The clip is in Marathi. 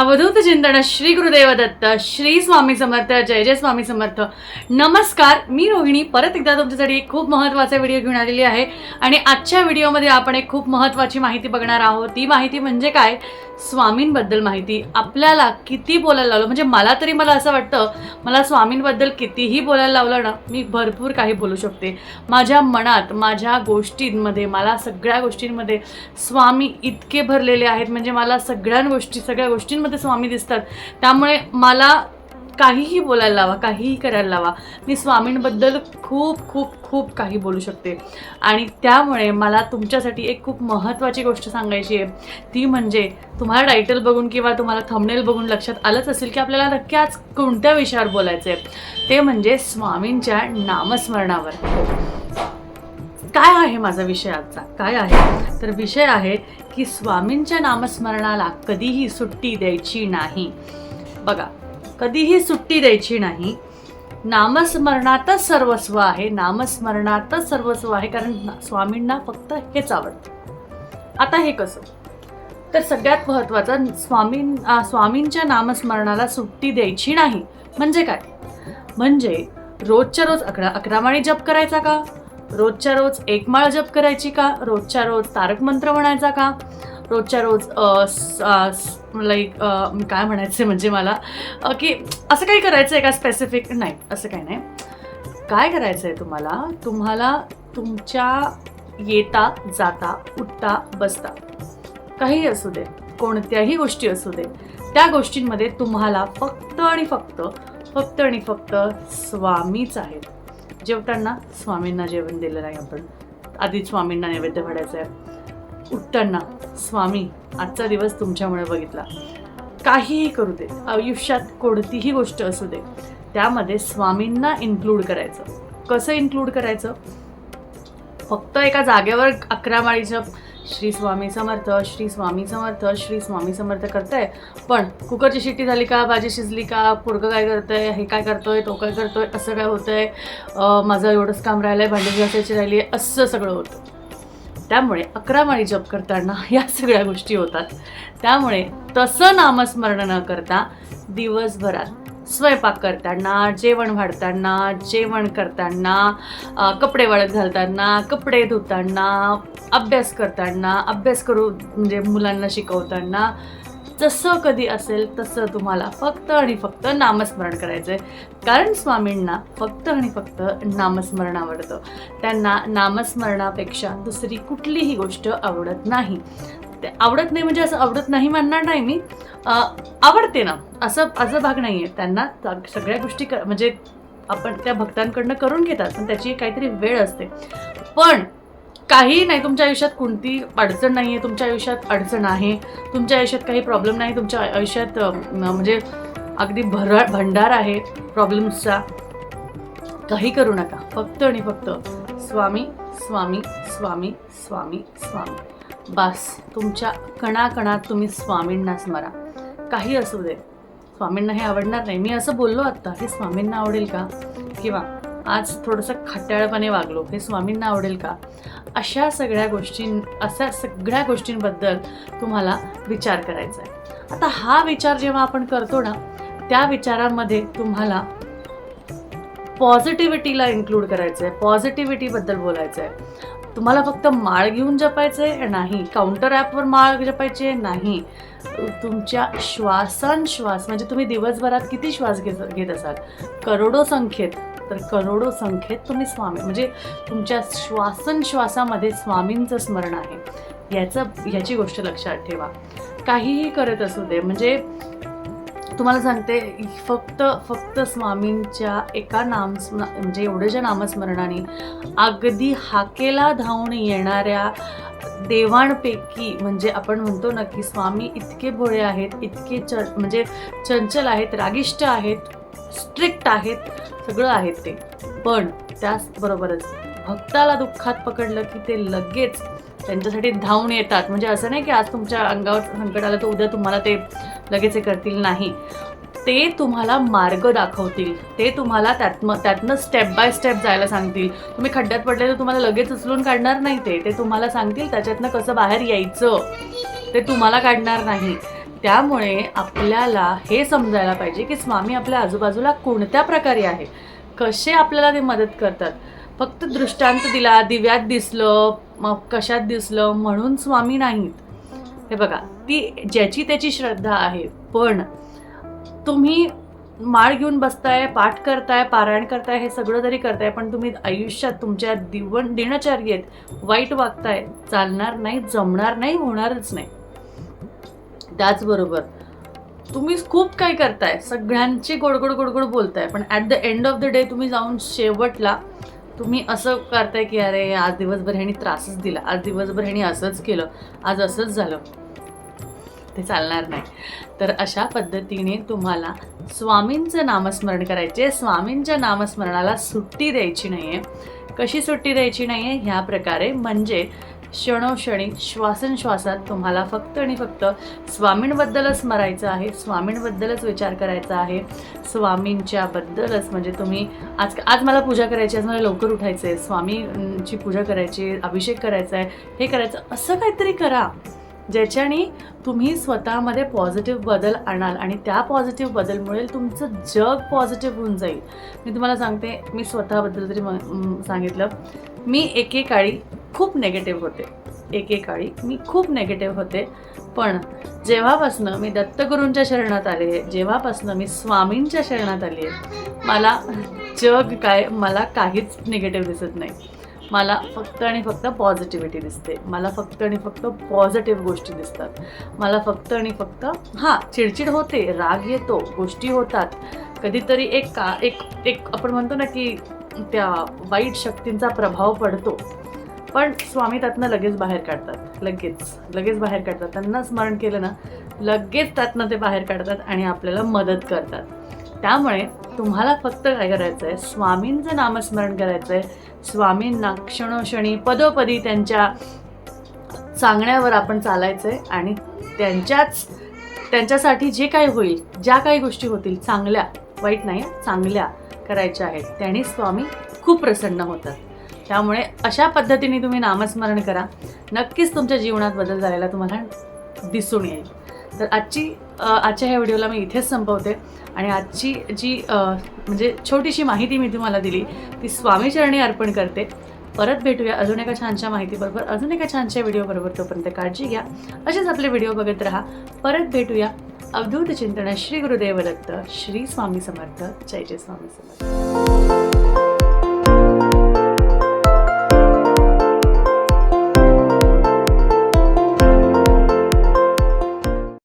अवधूत चिंतन श्री गुरुदेव दत्त श्री स्वामी समर्थ जय जय स्वामी समर्थ. नमस्कार मी रोहिणी. परत एकदा तुमच्यासाठी एक खूप महत्त्वाचा व्हिडिओ घेऊन आलेली आहे. आणि आजच्या व्हिडिओमध्ये आपण एक खूप महत्त्वाची माहिती बघणार आहोत. ती माहिती म्हणजे काय? स्वामींबद्दल माहिती. आपल्याला किती बोलायला लावलं? म्हणजे मला तरी मला असं वाटतं मला स्वामींबद्दल कितीही बोलायला लावलं ना मी भरपूर काही बोलू शकते. माझ्या मनात माझ्या गोष्टींमध्ये मला सगळ्या गोष्टींमध्ये स्वामी इतके भरलेले आहेत. म्हणजे मला सगळ्या गोष्टी सगळ्या गोष्टींमध्ये स्वामी दिसतात. त्यामुळे मला काहीही बोलायला लावा काहीही करायला लावा मी स्वामींबद्दल खूप खूप खूप काही बोलू शकते. आणि त्यामुळे मला तुमच्यासाठी एक खूप महत्त्वाची गोष्ट सांगायची आहे. ती म्हणजे तुम्हाला टायटल बघून किंवा तुम्हाला थंबनेल बघून लक्षात आलंच असेल की आपल्याला नक्की आज कोणत्या विषयावर बोलायचं आहे ते म्हणजे स्वामींच्या नामस्मरणावर. काय आहे माझा विषय आजचा? काय आहे? तर विषय आहे की स्वामींच्या नामस्मरणाला कधीही सुट्टी द्यायची नाही. बघा कधीही सुट्टी द्यायची नाही. नामस्मरणातच सर्वस्व आहे. नामस्मरणातच सर्वस्व आहे कारण स्वामींना फक्त हेच आवडतं. आता हे कसं? तर सगळ्यात महत्त्वाचं स्वामीं स्वामींच्या नामस्मरणाला सुट्टी द्यायची नाही. म्हणजे काय? म्हणजे रोजच्या रोज अकरा अकरावाणी जप करायचा का? रोजच्या रोज एक माळ जप करायची का? रोजच्या रोज तारक मंत्र म्हणायचा का? रोजच्या रोज लाईक काय म्हणायचं म्हणजे मला की असं काही करायचं आहे का स्पेसिफिक नाही असं काही नाही. काय करायचं आहे तुम्हाला? तुम्हाला तुमच्या येता जाता उठता बसता काही असू दे कोणत्याही गोष्टी असू दे त्या गोष्टींमध्ये तुम्हाला फक्त आणि फक्त फक्त आणि फक्त स्वामीच आहेत. जेवताना स्वामींना जेवण दिलं नाही आपण. आधी स्वामींना नैवेद्य वाढायचं आहे. उठताना स्वामी आजचा दिवस तुमच्यामुळे बघितला. काहीही करू दे. आयुष्यात कोणतीही गोष्ट असू दे. त्यामध्ये स्वामींना इन्क्लूड करायचं. कसं इन्क्लूड करायचं? फक्त एका जागेवर अकरा माळीच्या श्री स्वामी समर्थ श्री स्वामी समर्थ श्री स्वामी समर्थ करताय. पण कुकरची शिट्टी झाली का भाजी शिजली का पोरगं काय करतंय हे काय करतोय तो काय करतोय असं काय होतंय माझं एवढंच काम राहिलंय भांडी घासायची राहिली आहे असं सगळं होतं. त्यामुळे अकरा माळी जप करताना या सगळ्या गोष्टी होतात. त्यामुळे तसं नामस्मरण न करता दिवसभरात स्वयंपाक करताना जेवण वाढताना जेवण करताना कपडे वाळत घालताना कपडे धुताना अभ्यास करताना अभ्यास करू म्हणजे मुलांना शिकवताना जसं कधी असेल तसं तुम्हाला फक्त आणि फक्त नामस्मरण करायचं आहे कारण स्वामींना फक्त आणि फक्त नामस्मरण आवडतं. त्यांना नामस्मरणापेक्षा दुसरी कुठलीही गोष्ट आवडत नाही. ते आवडत नाही म्हणजे असं आवडत नाही म्हणणार नाही मी. आवडते ना. असं असं भाग नाही आहे त्यांना सगळ्या गोष्टी क म्हणजे आपण त्या भक्तांकडनं करून घेतात. पण त्याची काहीतरी वेळ असते. पण काही नाही तुमच्या आयुष्यात कोणती अडचण नाही आहे तुमच्या आयुष्यात अडचण आहे. तुमच्या आयुष्यात काही प्रॉब्लेम नाही. तुमच्या आयुष्यात म्हणजे अगदी भरा भंडार आहे प्रॉब्लेम्सचा काही करू नका. फक्त आणि फक्त स्वामी स्वामी स्वामी स्वामी स्वामी. बस तुमच्या कणाकणात तुम्ही स्वामींना स्मरा. काही असू दे. स्वामींना हे आवडणार नाही. मी असं बोललो आत्ता हे स्वामींना आवडेल का? किंवा आज थोडंसं खट्याळपणे वागलो हे स्वामींना आवडेल का? अशा सगळ्या गोष्टी अशा सगळ्या गोष्टींबद्दल तुम्हाला विचार करायचा आहे. आता हा विचार जेव्हा आपण करतो ना त्या विचारामध्ये तुम्हाला पॉझिटिव्हिटीला इन्क्लूड करायचं आहे पॉझिटिव्हिटीबद्दल बोलायचं आहे तुम्हाला फक्त माळ घेऊन जपायचं आहे नाही काउंटर ॲपवर माळ जपायची आहे नाही. तुमच्या श्वासांश्वास म्हणजे तुम्ही दिवसभरात किती श्वास घेत घेत असाल? करोडो संख्येत. तर करोडो संख्येत तुम्ही स्वामी म्हणजे तुमच्या श्वासनश्वासामध्ये स्वामींचं स्मरण आहे. याचं ह्याची गोष्ट लक्षात ठेवा. काहीही करत असू दे म्हणजे तुम्हाला सांगते फक्त फक्त स्वामींच्या एका नाम म्हणजे एवढ्याच्या नामस्मरणाने अगदी हाकेला धावून येणाऱ्या देवांपैकी म्हणजे आपण म्हणतो ना की स्वामी इतके भोळे आहेत इतके च म्हणजे चंचल आहेत रागिष्ट आहेत स्ट्रिक्ट आहेत सगळं आहेत ते. पण त्याचबरोबरच भक्ताला दुःखात पकडलं की ते लगेच त्यांच्यासाठी धावून येतात. म्हणजे असं नाही की आज तुमच्या अंगावर संकट आलं तर उद्या तुम्हाला ते लगेच हे करतील नाही. ते तुम्हाला मार्ग दाखवतील. ते तुम्हाला त्यातनं त्यातनं स्टेप बाय स्टेप जायला सांगतील. तुम्ही खड्ड्यात पडले तर तुम्हाला लगेच उचलून काढणार नाही ते. ते तुम्हाला सांगतील त्याच्यातनं कसं बाहेर यायचं. ते तुम्हाला काढणार नाही. त्यामुळे आपल्याला हे समजायला पाहिजे की स्वामी आपल्या आजूबाजूला कोणत्या प्रकारे आहे कसे आपल्याला ते मदत करतात? फक्त दृष्टांत दिला दिव्यात दिसलं मग कशात दिसलं म्हणून स्वामी नाहीत. हे बघा ती ज्याची त्याची श्रद्धा आहे पण तुम्ही माळ घेऊन बसताय पाठ करताय पारायण करताय हे सगळं तरी करताय पण तुम्ही आयुष्यात तुमच्या दिवण दिनचर्येत वाईट वागताय चालणार नाही जमणार नाही होणारच नाही. त्याचबरोबर तुम्ही खूप काही करताय सगळ्यांची गोडगोड गोडगोड बोलताय पण at the end of the day तुम्ही जाऊन शेवटला तुम्ही असं करताय की अरे आज दिवसभर ह्यानी त्रासच दिला. आज दिवसभर ह्यानी असंच केलं. आज असंच झालं. ते चालणार नाही. तर अशा पद्धतीने तुम्हाला स्वामींचं नामस्मरण करायचे स्वामींच्या नामस्मरणाला सुट्टी द्यायची नाही आहे कशी सुट्टी द्यायची नाही आहे ह्या प्रकारे. म्हणजे क्षणोक्षणी श्वासनश्वासात तुम्हाला फक्त आणि फक्त स्वामींबद्दलच स्मरायचं आहे स्वामींबद्दलच विचार करायचा आहे. स्वामींच्याबद्दलच म्हणजे तुम्ही आज आज मला पूजा करायची आज मला लवकर उठायचं आहे स्वामींची पूजा करायची अभिषेक करायचा आहे हे करायचं असं काहीतरी करा. ज्याच्याने तुम्ही स्वतःमध्ये पॉझिटिव्ह बदल आणाल आणि त्या पॉझिटिव्ह बदलमुळे तुमचं जग पॉझिटिव्ह होऊन जाईल. मी तुम्हाला सांगते मी स्वतःबद्दल जरी म- सांगितलं. मी एकेकाळी खूप नेगेटिव्ह होते. एकेकाळी मी खूप नेगेटिव्ह होते. पण जेव्हापासनं मी दत्तगुरूंच्या शरणात आले आहे जेव्हापासनं मी स्वामींच्या शरणात आले मला जग काय मला काहीच निगेटिव्ह दिसत नाही. मला फक्त आणि फक्त पॉझिटिव्हिटी दिसते. मला फक्त आणि फक्त पॉझिटिव्ह गोष्टी दिसतात. मला फक्त आणि फक्त हां चिडचिड होते राग येतो गोष्टी होतात. कधीतरी एक का एक एक आपण म्हणतो ना की त्या वाईट शक्तींचा प्रभाव पडतो. पण स्वामी त्यातनं लगेच बाहेर काढतात. लगेच लगेच बाहेर काढतात. त्यांना स्मरण केलं ना लगेच त्यातनं ते बाहेर काढतात आणि आपल्याला मदत करतात. त्यामुळे तुम्हाला फक्त काय करायचं आहे स्वामींचं नामस्मरण करायचं आहे स्वामींना क्षणोक्षणी पदोपदी त्यांच्या सांगण्यावर आपण चालायचं आहे आणि त्यांच्याच त्यांच्यासाठी जे काही होईल ज्या काही गोष्टी होतील चांगल्या वाईट नाही चांगल्या करायच्या आहेत. त्याने स्वामी खूप प्रसन्न होतात. त्यामुळे अशा पद्धतीने तुम्ही नामस्मरण करा. नक्कीच तुमच्या जीवनात बदल झालेला तुम्हाला दिसून येईल. तर आजची आजच्या ह्या व्हिडिओला मी इथेच संपवते. आणि आजची जी म्हणजे छोटीशी माहिती मी तुम्हाला दिली ती स्वामीचरणी अर्पण करते. परत भेटूया अजून एका छानशा माहितीबरोबर अजून एका छानशा व्हिडिओबरोबर. तोपर्यंत काळजी घ्या. असेच आपले व्हिडिओ बघत राहा. परत भेटूया अवधूत चिंतन श्री गुरुदेव दत्त श्री स्वामी समर्थ. जय जय स्वामी समर्थ.